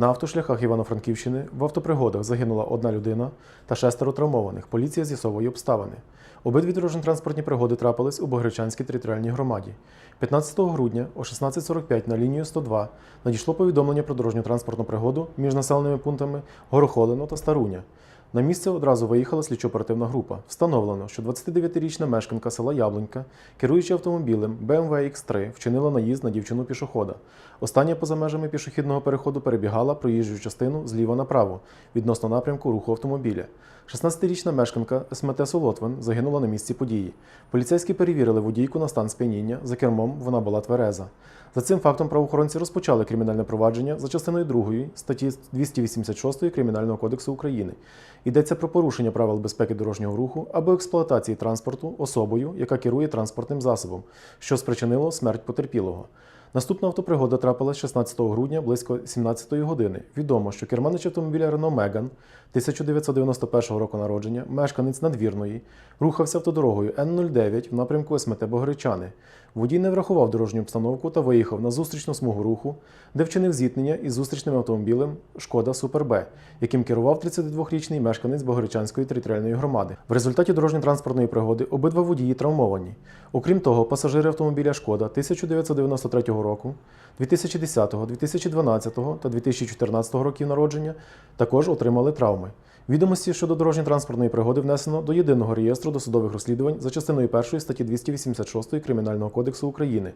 На автошляхах Івано-Франківщини в автопригодах загинула одна людина та шестеро травмованих. Поліція з'ясовує обставини. Обидві дорожньо-транспортні пригоди трапились у Богречанській територіальній громаді. 15 грудня о 16.45 на лінію 102 надійшло повідомлення про дорожньо-транспортну пригоду між населеними пунктами Горохолино та Старуня. На місце одразу виїхала слідчо-оперативна група. Встановлено, що 29-річна мешканка села Яблунька, керуючи автомобілем BMW X3, вчинила наїзд на дівчину пішохода. Остання поза межами пішохідного переходу перебігала проїжджу частину зліва направо відносно напрямку руху автомобіля. 16-річна мешканка СМТ Солотвин загинула на місці події. Поліцейські перевірили водійку на стан сп'яніння. За кермом вона була твереза. За цим фактом правоохоронці розпочали кримінальне провадження за частиною 2 статті 286 Кримінального кодексу України. Йдеться про порушення правил безпеки дорожнього руху або експлуатації транспорту особою, яка керує транспортним засобом, що спричинило смерть потерпілого. Наступна автопригода трапилась 16 грудня близько 17 години. Відомо, що керманич автомобіля Renault Megane 1991 року народження, мешканець надвірної, рухався автодорогою Н-09 в напрямку СМТ Богоричани. Водій не врахував дорожню обстановку та виїхав на зустрічну смугу руху, де вчинив зіткнення із зустрічним автомобілем Шкода Супер Б, яким керував 32-річний мешканець Богоричанської територіальної громади. В результаті дорожньо-транспортної пригоди обидва водії травмовані. Окрім того, пасажири автомобіля Шкода 1993 року, 2010, 2012 та 2014 років народження також отримали травми. Відомості щодо дорожньо-транспортної пригоди внесено до єдиного реєстру досудових розслідувань за частиною 1 статті 286 Кримінального кодексу України.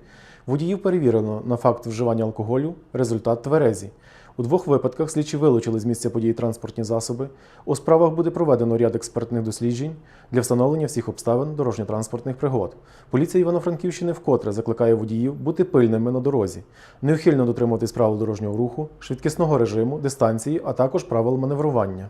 Водіїв перевірено на факт вживання алкоголю, результат тверезі. У двох випадках слідчі вилучили з місця події транспортні засоби. У справах буде проведено ряд експертних досліджень для встановлення всіх обставин дорожньо-транспортних пригод. Поліція Івано-Франківщини вкотре закликає водіїв бути пильними на дорозі, неухильно дотримуватись правил дорожнього руху, швидкісного режиму, дистанції, а також правил маневрування.